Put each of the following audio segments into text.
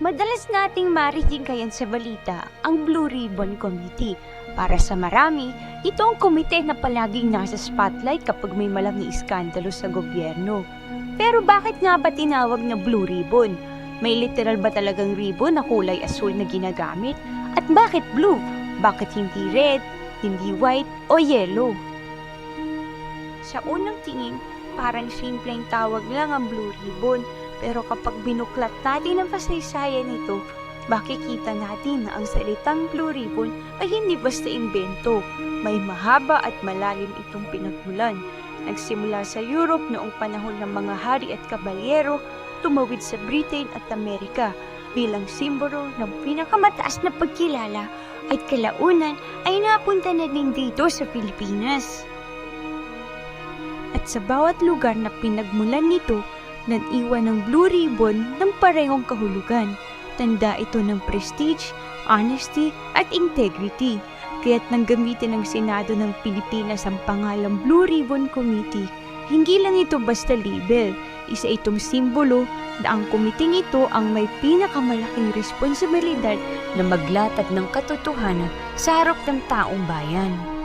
Madalas nating marinig ngayon sa balita ang Blue Ribbon Committee. Para sa marami, ito ang komite na palaging nasa spotlight kapag may malaking iskandalo sa gobyerno. Pero bakit nga ba tinawag na Blue Ribbon? May literal ba talagang ribbon na kulay asul na ginagamit? At bakit blue? Bakit hindi red, hindi white o yellow? Sa unang tingin, parang simpleng tawag lang ang Blue Ribbon pero kapag binuklat natin ang kasaysayan nito, makikita natin na ang salitang Blue Ribbon ay hindi basta imbento. May mahaba at malalim itong pinagmulan. Nagsimula sa Europe noong panahon ng mga hari at kabalyero, tumawid sa Britain at Amerika bilang simbolo ng pinakamataas na pagkilala at kalaunan ay napunta na din dito sa Pilipinas. At sa bawat lugar na pinagmulan nito, nag-iwan ng Blue Ribbon ng parehong kahulugan. Tanda ito ng prestige, honesty, at integrity. Kaya't nang gamitin ng Senado ng Pilipinas ang pangalang Blue Ribbon Committee, hindi lang ito basta label. Isa itong simbolo na ang kumiting ito ang may pinakamalaking responsibilidad na maglatag ng katotohanan sa harap ng taong bayan.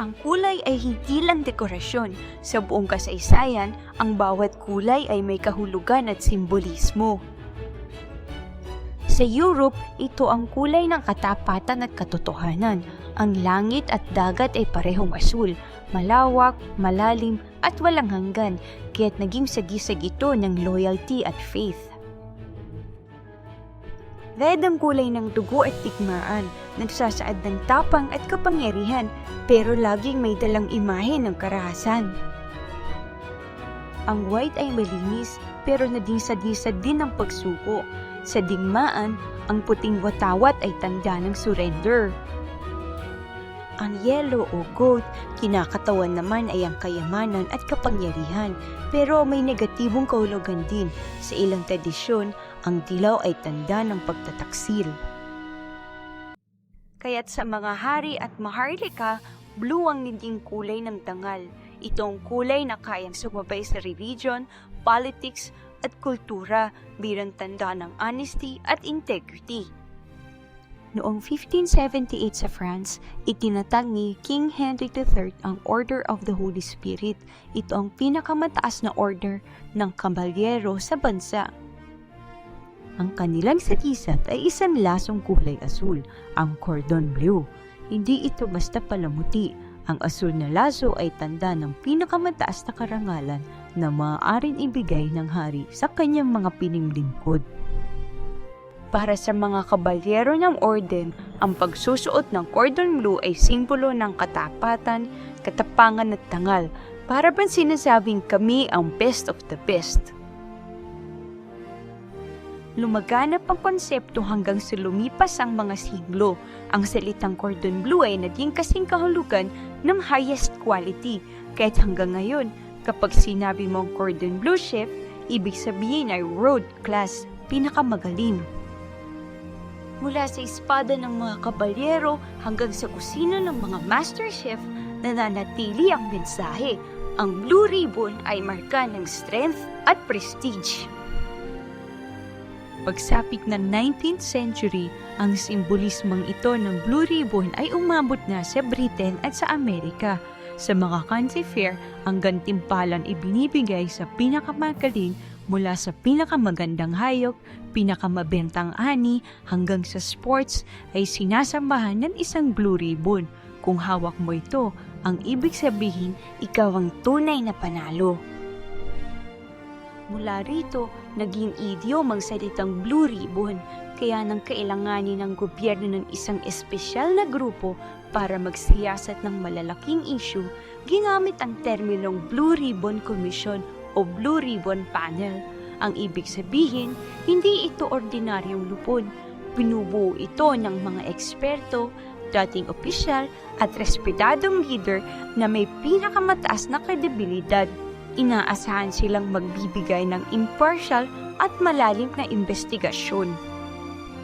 Ang kulay ay hindi lang dekorasyon. Sa buong kasaysayan, ang bawat kulay ay may kahulugan at simbolismo. Sa Europe, ito ang kulay ng katapatan at katotohanan. Ang langit at dagat ay parehong asul, malawak, malalim at walang hanggan, kaya't naging sagisag ito ng loyalty at faith. Red ang kulay ng dugo at tikmaan, nagsasaad ng tapang at kapangyarihan, pero laging may dalang imahe ng karahasan. Ang white ay malinis, pero nadisa-disa din ng pagsuko. Sa digmaan, ang puting watawat ay tanda ng surrender. Ang yellow o gold, kinakatawan naman ay ang kayamanan at kapangyarihan, pero may negatibong kahulugan din. Sa ilang tradisyon, ang dilaw ay tanda ng pagtataksil. Kaya't sa mga hari at maharlika, blue ang naging kulay ng dangal. Ito ang kulay na kayang sumabay sa religion, politics, at kultura bilang tanda ng honesty at integrity. Noong 1578 sa France, itinatag ni King Henry III ang Order of the Holy Spirit. Ito ang pinakamataas na order ng kabalyero sa bansa. Ang kanilang sagisat ay isang lasong kulay asul, ang cordon bleu. Hindi ito basta palamuti. Ang asul na laso ay tanda ng pinakamataas na karangalan na maaaring ibigay ng hari sa kanyang mga pinimlingkod. Para sa mga kabalyero ng orden, ang pagsusuot ng cordon bleu ay simbolo ng katapatan, katapangan at tangal. Para bang sinasabing kami ang best of the best. Lumaganap ang konsepto hanggang sa lumipas ang mga siglo. Ang salitang cordon bleu ay naging kasing kahulugan ng highest quality. Kahit hanggang ngayon, kapag sinabi mong cordon bleu chef, ibig sabihin ay road class, pinakamagaling. Mula sa espada ng mga kabalyero hanggang sa kusina ng mga master chef, nananatili ang mensahe. Ang blue ribbon ay marka ng strength at prestige. Pagsapit ng 19th century, ang simbolismong ito ng Blue Ribbon ay umabot na sa Britain at sa Amerika. Sa mga country fair, ang gantimpalan ibinibigay sa pinakamagaling mula sa pinakamagandang hayop, pinakamabentang ani, hanggang sa sports ay sinasambahan ng isang Blue Ribbon. Kung hawak mo ito, ang ibig sabihin, ikaw ang tunay na panalo. Mula rito, naging idiom ang salitang Blue Ribbon, kaya nang kailanganin ng gobyerno ng isang espesyal na grupo para magsiyasat ng malalaking issue, ginamit ang terminong Blue Ribbon Commission o Blue Ribbon Panel. Ang ibig sabihin, hindi ito ordinaryong lupon. Binubuo ito ng mga eksperto, dating opisyal at respetadong leader na may pinakamataas na kredibilidad. Inaasahan silang magbibigay ng impartial at malalim na investigasyon.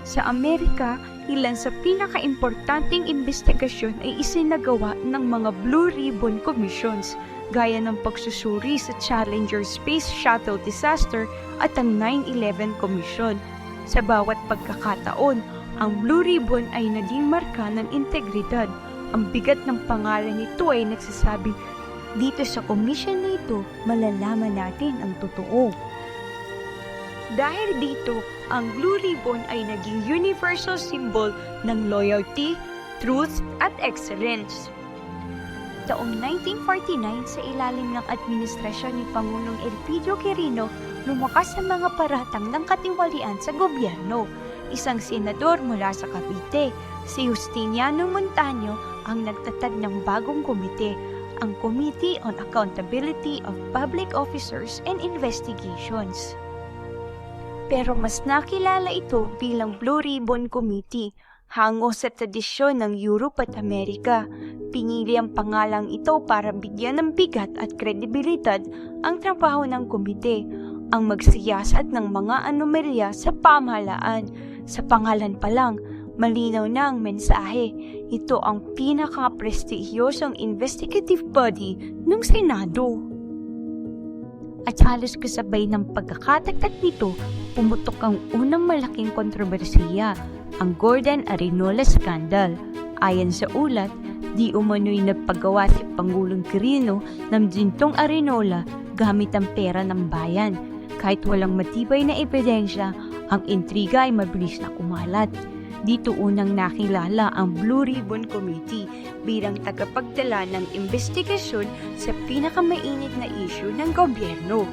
Sa Amerika, ilan sa pinakaimportanteng investigasyon ay isinagawa ng mga Blue Ribbon Commissions gaya ng pagsusuri sa Challenger Space Shuttle disaster at ang 9-11 Commission. Sa bawat pagkakataon, ang Blue Ribbon ay naging marka ng integridad. Ang bigat ng pangalan nito ay nagsasabing, dito sa komisyon na ito, malalaman natin ang totoo. Dahil dito, ang Blue Ribbon ay naging universal symbol ng loyalty, truth, at excellence. Taong 1949 sa ilalim ng administrasyon ni Pangulong Elpidio Quirino, lumakas ang mga paratang ng katiwalian sa gobyerno. Isang senador mula sa Cavite, si Justiniano Montaño, ang nagtatag ng bagong komite, ang Committee on Accountability of Public Officers and Investigations. Pero mas nakilala ito bilang Blue Ribbon Committee, hango sa tradisyon ng Europe at Amerika. Pinili ang pangalang ito para bigyan ng bigat at kredibilidad ang trabaho ng komite, ang magsiyasat ng mga anomalya sa pamahalaan. Sa pangalan pa lang, malinaw na ang mensahe. Ito ang pinaka-prestigyosong investigative body ng Senado. At halos kasabay ng pagkakatagtat nito, pumutok ang unang malaking kontrobersiya, ang Gordon Arenola Scandal. Ayon sa ulat, di umano'y nagpagawa si Pangulong Quirino ng Gintong Arenola gamit ang pera ng bayan. Kahit walang matibay na ebidensya, ang intriga ay mabilis na kumalat. Dito unang nakilala ang Blue Ribbon Committee bilang tagapagdala ng investigasyon sa pinakamainit na issue ng gobyerno.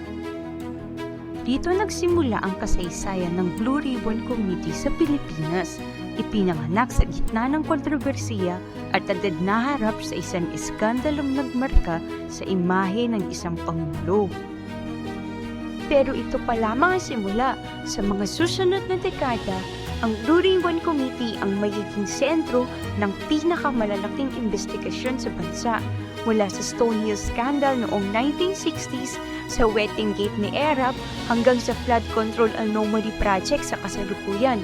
Dito nagsimula ang kasaysayan ng Blue Ribbon Committee sa Pilipinas. Ipinanganak sa gitna ng kontrobersiya at agad naharap sa isang iskandalong nagmarka sa imahe ng isang pangulo. Pero ito pa lamang ang simula. Sa mga susunod na dekada, ang Blue Ribbon Committee ang magiging sentro ng pinakamalalaking investigasyon sa bansa mula sa Stonehill Scandal noong 1960s sa wetting gate ni Arab hanggang sa flood control anomaly project sa kasalukuyan.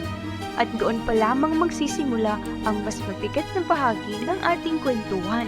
At doon pa lamang magsisimula ang mas mabigat na bahagi ng ating kwentuhan.